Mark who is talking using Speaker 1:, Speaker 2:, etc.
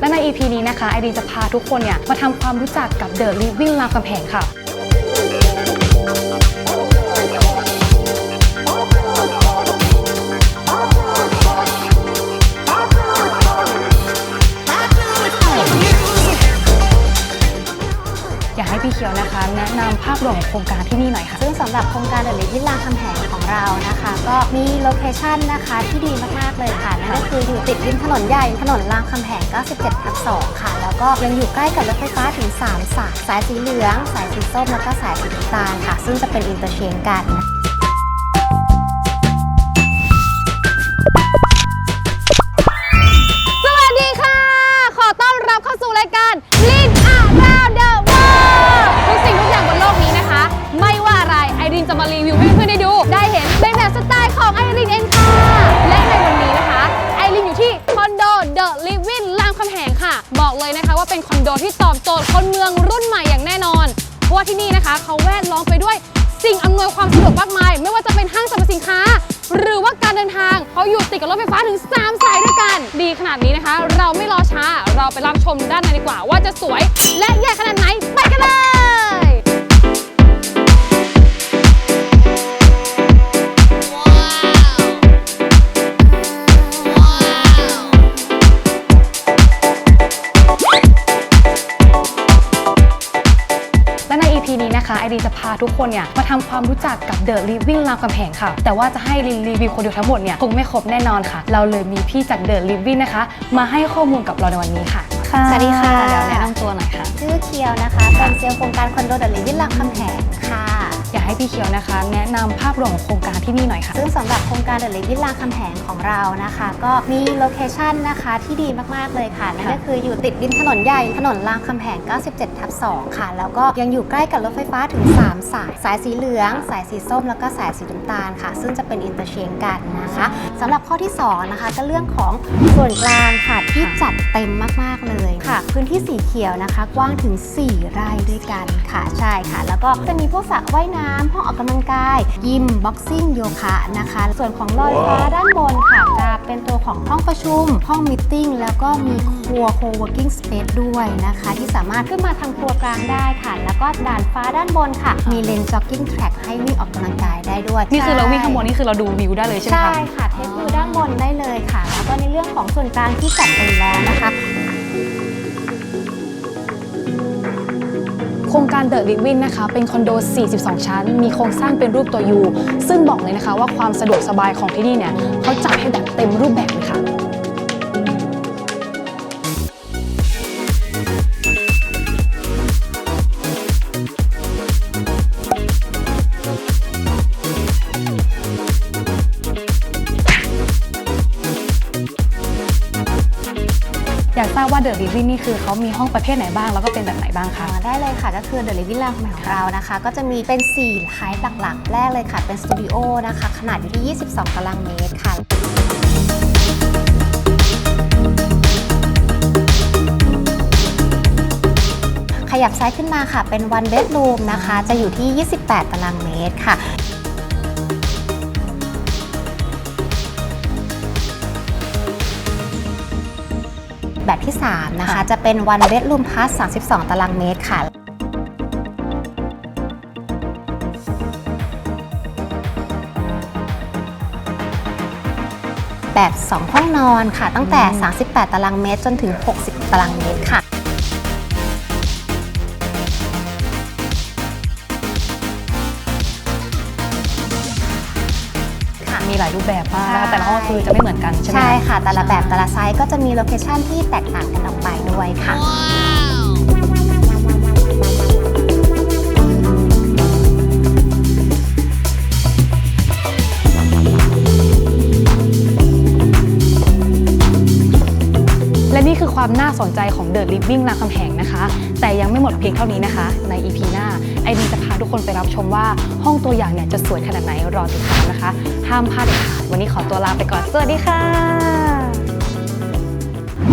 Speaker 1: และใน EP นี้นะคะไอรีนจะพาทุกคนเนี่ยมาทำความรู้จักกับ The Living รามคำแหงค่ะ อยากให้พี่เขียวนะคะ แนะนำภาพรวมของโครงการที่นี่หน่อยค่ะ
Speaker 2: ซึ่งสำหรับโครงการเดลิทิลลาคำแหงของเรานะคะ ก็มีโลเคชันนะคะที่ดีมากๆเลยค่ะนั่นก็คืออยู่ติดริมถนนใหญ่ถนนรามคำแหง97ทับ2ค่ะ แล้วก็ยังอยู่ใกล้กับรถไฟฟ้าถึง 3 สายสายสีเหลือง สายสีส้มแล้วก็สายสีน้ำตาลค่ะ ซึ่งจะเป็นอินเตอร์เชนกัน
Speaker 1: ส ที่ตอบโจทย์คนเมืองรุ่นใหม่อย่างแน่นอน เพราะว่าที่นี่นะคะเขาแวดล้อมไปด้วยสิ่งอำนวยความสะดวกมากมาย ไม่ว่าจะเป็นห้างสรรพสินค้า หรือว่าการเดินทางเขาอยู่ติดกับรถไฟฟ้าถึง 3 สายด้วยกัน ดีขนาดนี้นะคะ เราไม่รอช้าเราไปรับชมด้านในดีกว่า ว่าจะสวยและใหญ่ขนาดไหนไปกันเลย นี้นะคะไอรีนจะพาทุกคนเนี่ยมาทำความรู้จักกับ The Living รามคำแหงค่ะ แต่ว่าจะให้รีรีวิวคนเดียวทั้งหมดเนี่ยคงไม่ครบแน่นอนค่ะ เราเลยมีพี่จาก The Living นะคะ มาให้ข้อมูลกับเราในวันนี้ค่ะ
Speaker 2: สวัสดีค่ะ
Speaker 1: เดี๋ยวแนะนำตัวหน่อยค่ะ
Speaker 2: ชื่อเคียวนะคะ เป็นเซลล์โครงการคอนโดเดลิวิลลาคำแหงค่ะ
Speaker 1: อยาก ให้พี่เขียวนะคะ แนะนำภาพรวมของโครงการที่นี่หน่อยค่ะ
Speaker 2: ซึ่งสำหรับโครงการเดลิวิลลาคำแหงของเรานะคะ ก็มีโลเคชันนะคะที่ดีมาก ๆ เลยค่ะ นั่นก็คืออยู่ติดริมถนนใหญ่ถนนรามคำแหง 97 ทับ 2 ค่ะ แล้วก็ยังอยู่ใกล้กับรถไฟฟ้าถึง 3 สาย สายสีเหลือง สายสีส้ม แล้วก็สายสีน้ำตาลค่ะ ซึ่งจะเป็นอินเตอร์เชนกันนะคะสำหรับข้อที่ 2 นะคะ ก็เรื่องของส่วนกลางค่ะที่จัดเต็มมาก ๆ เลยค่ะ พื้นที่สีเขียวนะคะ กว้างถึง 4 ไร่ด้วยกันค่ะใช่ค่ะ แล้วก็จะมีพวกสระว่ายน้ำห้องออกกำลังกาย ยิมบ็อกซิ่งโยคะนะคะ ส่วนของลอยฟ้าด้านบนค่ะจะเป็นตัวของห้องประชุม ห้องมิทติ้งแล้วก็มีครัวโคเวิร์กิ้งสเปซด้วยนะคะ ที่สามารถขึ้นมาทำครัวกลางได้ค่ะ แล้วก็ด่านฟ้าด้านบนค่ะ มีเลนจ็อกกิ้งแทร็กให้วิ่งออกกำลังกายได้ด้วย
Speaker 1: นี่คือเราวิ่งข้างบนนี่คือเราดูวิวได้เลยใช่ไหม
Speaker 2: ใช่
Speaker 1: คะ
Speaker 2: ค่ะ เทควิวด้านบนได้เลยค่ะ แล้วก็ในเรื่องของส่วนกลางที่จัดเต็มแล้วนะคะ
Speaker 1: โครงการเดอะดิวินนะคะเป็นคอนโด 42 ชั้น มีโครงสร้างเป็นรูปตัวยูซึ่งบอกเลยนะคะว่าความสะดวกสบายของที่นี่เนี่ยเขาจัดให้แบบเต็มรูปแบบเลยค่ะ อยากทราบว่า The Living นี่คือเขามีห้องประเภทไหนบ้าง แล้วก็เป็นแบบไหนบ้างคะ
Speaker 2: ได้เลยค่ะ ก็คือ The Living Room ของเรานะคะ ก็จะมีเป็น4ไทป์หลักๆ แรกเลยค่ะ เป็นสตูดิโอนะคะ ขนาดอยู่ที่ 22 ตารางเมตรค่ะขยับซ้ายขึ้นมาค่ะ เป็น one bedroom นะคะ จะอยู่ที่ 28 ตารางเมตรค่ะ แบบที่ 3 นะคะ จะเป็น one bedroom plus 32 ตารางเมตรค่ะแบบ 2 ห้องนอนค่ะ ตั้งแต่ 38 ตารางเมตรจนถึง 60 ตารางเมตรค่ะ
Speaker 1: มีหลายรูปแบบมากนะคะแต่ละห้องคือจะไม่เหมือนกันใช่ไหม
Speaker 2: ใช่ค่ะ แต่ละแบบแต่ละไซส์ก็จะมีโลเคชันที่แตกต่างกันออกไปด้วยค่ะ
Speaker 1: และนี่คือความน่าสนใจของ The Living รามคำแหงนะคะ แต่ยังไม่หมดเพียงเท่านี้นะคะ ใน EP หน้าไอดีจะพาทุกคนไปรับชมว่าห้องตัวอย่างเนี่ยจะสวยขนาดไหนรอติดตามนะคะ ห้ามพลาดเด็ดขาดวันนี้ขอตัวลาไปก่อน สวัสดีค่ะ